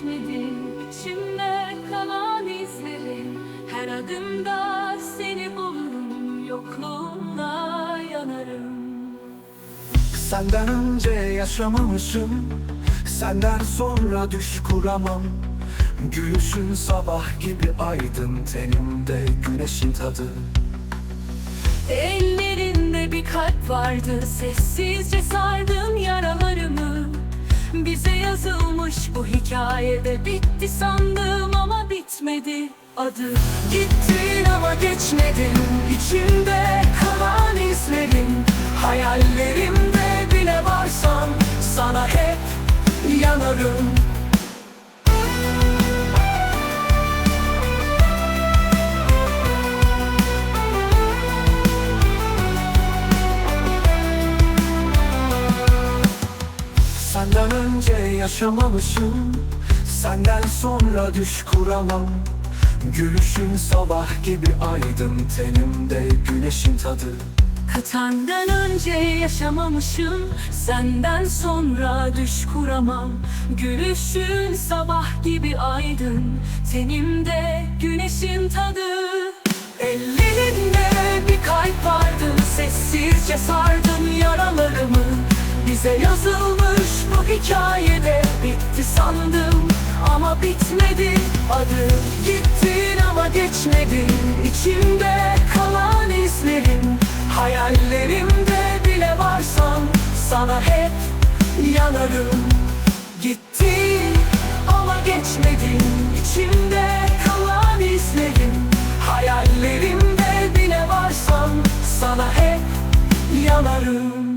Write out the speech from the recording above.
geçmedin İçimde kalan izlerin Her adımda seni bulurum. Yokluğunda yanarım. Senden önce yaşamamışım. Senden sonra düş kuramam. Gülüşün sabah gibi aydın. Tenimde güneşin tadı. Ellerinde bir kalp vardı. Sessizce sardım yaralarımı bu hikayede Bitti sandım ama bitmedi adı. Gittin ama geçmedin İçimde kalan izlerin. Hayallerimde bile varsan Sana hep yanarım önce yaşamamışım. Senden sonra düş kuramam. Gülüşün sabah gibi aydın Tenimde güneşin tadı. Senden önce yaşamamışım. Senden sonra düş kuramam. Gülüşün sabah gibi aydın Tenimde güneşin tadı. Ellerinde bir kalp vardı Sessizce sardın yaralarımı Bize yazılmış bu hikayede Bitti sandım ama bitmedi. Adı Gittin ama geçmedin içimde kalan izlerin Hayallerimde bile varsan Sana hep yanarım. Gittin ama geçmedin içimde kalan izlerin Hayallerimde bile varsan Sana hep yanarım